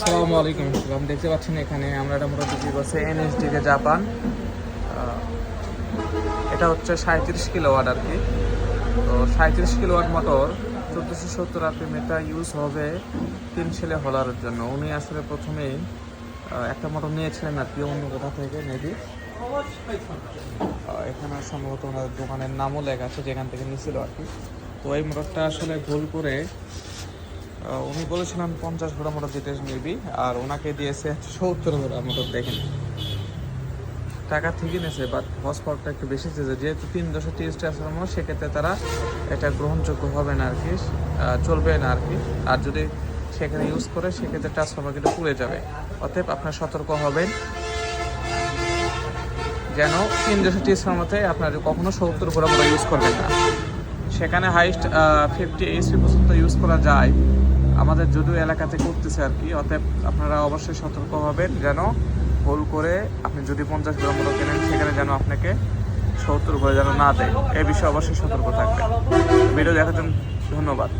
আসসালামু আলাইকুম। সালাম দেখতে পাচ্ছেন এখানে আমরা এটা মোটা বিক্রি করছি এনএসডি কে জাপান। এটা হচ্ছে সাঁত্রিশ কিলোওয়াট আর কি। তো সাঁত্রিশ কিলোওয়াট মোটর চোদ্দোশো সত্তর আরপিএম এটা ইউজ হবে তিন ছেলে হলারের জন্য। উনি আসলে প্রথমেই একটা মোটর নিয়েছিলেন আর কি অন্য কোথা থেকে মেবি এখানে সম্ভবত ওনার দোকানের নামও লেখা আছে যেখান থেকে নিয়েছিল আর কি। তো এই মোটরটা আসলে ভুল করে উনি বলেছিলেন পঞ্চাশ ঘোড়া মোটর দিতে মেবি আর ওনাকে দিয়েছে সত্তর ঘোড়া মোটর দেখেন টাকা ঠিকই নিয়েছে বাট হর্স পাওয়ারটা একটু বেশি চেয়েছে যেহেতু তিন দশে তিরিশ ট্রান্সফর্মার সেক্ষেত্রে তারা এটা গ্রহণযোগ্য হবে না আর কি চলবে না আর কি। আর যদি সেখানে ইউজ করে, সেক্ষেত্রে ট্রান্সফর্মার কিন্তু পুড়ে যাবে। অতএব আপনার সতর্ক হবেন। যেন তিন দশে ট্রান্সফর্মারতে আপনার কখনো সত্তর ঘোড়া ইউজ করবেন না। সেখানে হাইস্ট ফিফটি এইচপি পর্যন্ত ইউজ করা যায়। আমাদের যদিও এলাকাতে করতেছে আর কি, অতএব আপনারা অবশ্যই সতর্ক হবেন যেন ভুল করে আপনি যদি পঞ্চাশ গ্রাম মতো কেনেন, সেখানে যেন আপনাকে সত্তর করে যেন না দেয়। এ বিষয়ে অবশ্যই সতর্ক থাকবে ভিডিও দেখার জন্য ধন্যবাদ।